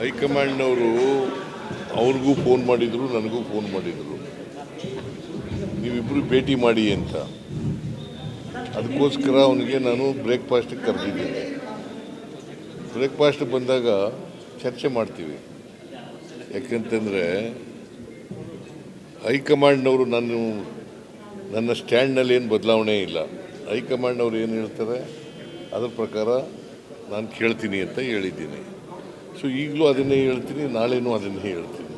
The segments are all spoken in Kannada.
ಹೈಕಮಾಂಡ್ನವರು ಅವ್ರಿಗೂ ಫೋನ್ ಮಾಡಿದರು, ನನಗೂ ಫೋನ್ ಮಾಡಿದರು. ನೀವಿಬ್ಬರು ಭೇಟಿ ಮಾಡಿ ಅಂತ. ಅದಕ್ಕೋಸ್ಕರ ಅವನಿಗೆ ನಾನು ಬ್ರೇಕ್ಫಾಸ್ಟಿಗೆ ಕರೆದಿದ್ದೀನಿ. ಬ್ರೇಕ್ಫಾಸ್ಟ್ ಬಂದಾಗ ಚರ್ಚೆ ಮಾಡ್ತೀವಿ. ಯಾಕೆಂತಂದರೆ ಹೈಕಮಾಂಡ್ನವರು ನಾನು, ನನ್ನ ಸ್ಟ್ಯಾಂಡ್ನಲ್ಲಿ ಏನು ಬದಲಾವಣೆ ಇಲ್ಲ. ಹೈಕಮಾಂಡ್ನವ್ರು ಏನು ಹೇಳ್ತಾರೆ? ಅದ್ರ ಪ್ರಕಾರ ನಾನು ಕೇಳ್ತೀನಿ ಅಂತ ಹೇಳಿದ್ದೀನಿ. ಸೊ ಈಗಲೂ ಅದನ್ನೇ ಹೇಳ್ತೀನಿ, ನಾಳೆನೂ ಅದನ್ನೇ ಹೇಳ್ತೀನಿ.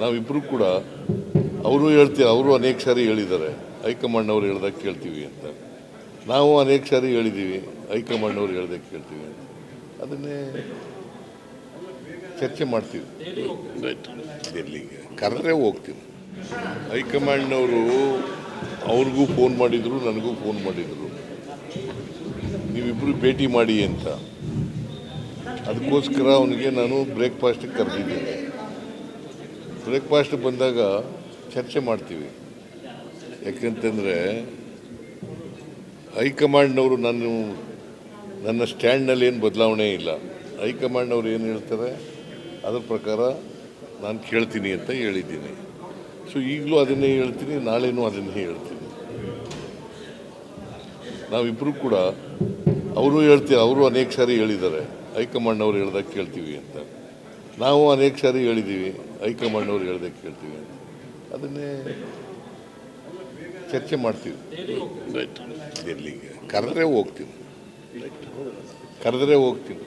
ನಾವಿಬ್ಬರು ಕೂಡ, ಅವರು ಹೇಳ್ತೀವಿ ಅವರು ಅನೇಕ ಸಾರಿ ಹೇಳಿದ್ದಾರೆ. ಹೈಕಮಾಂಡ್ನವ್ರು ಹೇಳ್ದಾಗ ಕೇಳ್ತೀವಿ ಅಂತ. ನಾವು ಅನೇಕ ಸಾರಿ ಹೇಳಿದ್ದೀವಿ ಹೈಕಮಾಂಡ್ನವ್ರು ಹೇಳ್ದಾಗ ಕೇಳ್ತೀವಿ ಅಂತ. ಅದನ್ನೇ ಚರ್ಚೆ ಮಾಡ್ತೀವಿ. ಡೆಲ್ಲಿಗೆ ಕರೆದ್ರೆ ಹೋಗ್ತೀವಿ ಹೈಕಮಾಂಡ್ನವರು ಅವ್ರಿಗೂ ಫೋನ್ ಮಾಡಿದರು, ನನಗೂ ಫೋನ್ ಮಾಡಿದರು. ನೀವಿಬ್ಬರು ಭೇಟಿ ಮಾಡಿ ಅಂತ. ಅದಕ್ಕೋಸ್ಕರ ಅವನಿಗೆ ನಾನು ಬ್ರೇಕ್ಫಾಸ್ಟಿಗೆ ಕರೆದಿದ್ದೀನಿ. ಬ್ರೇಕ್ಫಾಸ್ಟ್ ಬಂದಾಗ ಚರ್ಚೆ ಮಾಡ್ತೀವಿ. ಯಾಕೆಂತಂದರೆ ಹೈಕಮಾಂಡ್ನವರು ನಾನು ನನ್ನ ಸ್ಟ್ಯಾಂಡ್ನಲ್ಲಿ ಏನು ಬದಲಾವಣೆ ಇಲ್ಲ. ಹೈಕಮಾಂಡ್ನವ್ರು ಏನು ಹೇಳ್ತಾರೆ? ಅದರ ಪ್ರಕಾರ ನಾನು ಕೇಳ್ತೀನಿ ಅಂತ ಹೇಳಿದ್ದೀನಿ. ಸೊ ಈಗಲೂ ಅದನ್ನೇ ಹೇಳ್ತೀನಿ, ನಾಳೆನೂ ಅದನ್ನೇ ಹೇಳ್ತೀನಿ. ನಾವಿಬ್ಬರು ಕೂಡ, ಅವರು ಹೇಳ್ತೀವಿ ಅವರು ಅನೇಕ ಸಾರಿ ಹೇಳಿದ್ದಾರೆ. ಹೈಕಮಾಂಡ್ನವ್ರು ಹೇಳ್ದಾಗ ಕೇಳ್ತೀವಿ ಅಂತ. ನಾವು ಅನೇಕ ಸಾರಿ ಹೇಳಿದ್ದೀವಿ ಹೈಕಮಾಂಡ್ನವ್ರು ಹೇಳ್ದಾಗ ಕೇಳ್ತೀವಿ ಅಂತ. ಅದನ್ನೇ ಚರ್ಚೆ ಮಾಡ್ತೀವಿ. ಡೆಲ್ಲಿಗೆ ಕರೆದ್ರೆ ಹೋಗ್ತೀವಿ. ಕರೆದ್ರೆ ಹೋಗ್ತೀನಿ